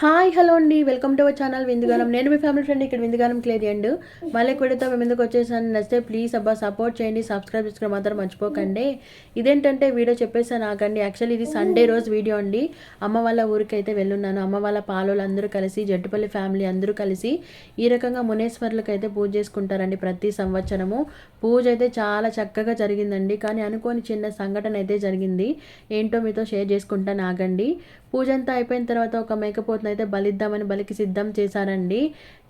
Hi hello అండి. Welcome to our channel Vindugaanam. నేను మీ ఫ్యామిలీ ఫ్రెండ్ ఇక్కడ విందుగానం క్లియర్ చేయండి మళ్ళీ కూడా మేము ఎందుకు వచ్చేసాను. నచ్చితే ప్లీజ్ అబ్బా సపోర్ట్ చేయండి సబ్స్క్రైబ్ చేసుకోవడం మాత్రం మర్చిపోకండి. ఇదేంటంటే వీడియో చెప్పేసాను నాకండి యాక్చువల్లీ ఇది సండే రోజు వీడియో అండి. అమ్మ వాళ్ళ ఊరికి అయితే వెళ్ళున్నాను. అమ్మ వాళ్ళ పాలోళ్ళు అందరూ కలిసి జట్టుపల్లి ఫ్యామిలీ అందరూ కలిసి ఈ రకంగా మునేశ్వర్లకు అయితే పూజ చేసుకుంటారండి ప్రతి సంవత్సరము. పూజ అయితే చాలా చక్కగా జరిగిందండి. కానీ అనుకోని చిన్న సంఘటన అయితే జరిగింది. ఏంటో మీతో షేర్ చేసుకుంటాను ఆగండి. పూజ అంతా అయిపోయిన తర్వాత ఒక మేకపోతను అయితే బలిద్దామని బలికి సిద్ధం చేశారండి.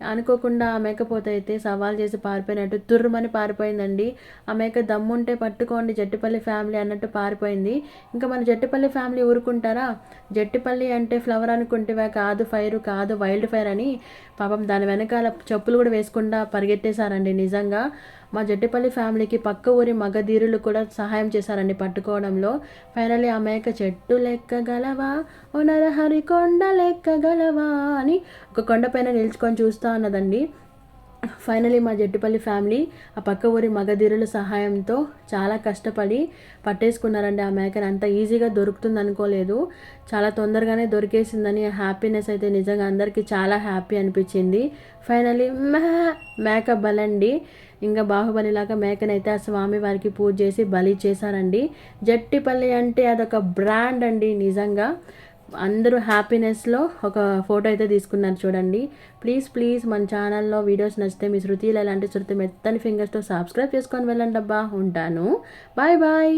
అనుకోకుండా ఆ మేకపోత అయితే సవాల్ చేసి పారిపోయినట్టు తుర్రుమని పారిపోయిందండి. ఆ మేక దమ్ముంటే పట్టుకోండి జట్టుపల్లి ఫ్యామిలీ అన్నట్టు పారిపోయింది. ఇంకా మన జట్టుపల్లి ఫ్యామిలీ ఊరుకుంటారా? జట్టుపల్లి అంటే ఫ్లవర్ అనుకుంటేవా? కాదు ఫైర్ కాదు వైల్డ్ ఫైర్ అని. పాపం దాని వెనకాల చెప్పులు కూడా వేసుకుండా పరిగెత్తేశారండి నిజంగా. మా జట్టుపల్లి ఫ్యామిలీకి పక్క ఊరి మగధీరులు కూడా సహాయం చేశారండి పట్టుకోవడంలో ఫైనల్లీ ఆ మేక చెట్టు లెక్కగలవా ఓ నరహరి కొండ లెక్కగలవా అని ఒక కొండపైన నిల్చుకొని చూస్తూ ఉన్నదండి ఫైనలీ మా జట్టుపల్లి ఫ్యామిలీ ఆ పక్క ఊరి మగధీరుల సహాయంతో చాలా కష్టపడి పట్టేసుకున్నారండి ఆ మేకని. అంత ఈజీగా దొరుకుతుంది అనుకోలేదు చాలా తొందరగానే దొరికేసిందని హ్యాపీనెస్ అయితే నిజంగా అందరికీ చాలా హ్యాపీ అనిపించింది. ఫైనలీ మ్యా మేక బలండి. ఇంకా బాహుబలిలాగా మేకనైతే ఆ స్వామి వారికి పూజ చేసి బలి చేశారండి. జట్టిపల్లి అంటే అదొక బ్రాండ్ అండి నిజంగా. అందరూ హ్యాపీనెస్లో ఒక ఫోటో అయితే తీసుకున్నారు చూడండి. ప్లీజ్ ప్లీజ్ మన ఛానల్లో వీడియోస్ నచ్చితే మీ శృతిలో ఎలాంటి శృతి మెత్తని ఫింగర్స్తో సబ్స్క్రైబ్ చేసుకొని వెళ్ళండి అబ్బా ఉంటాను. Bye bye.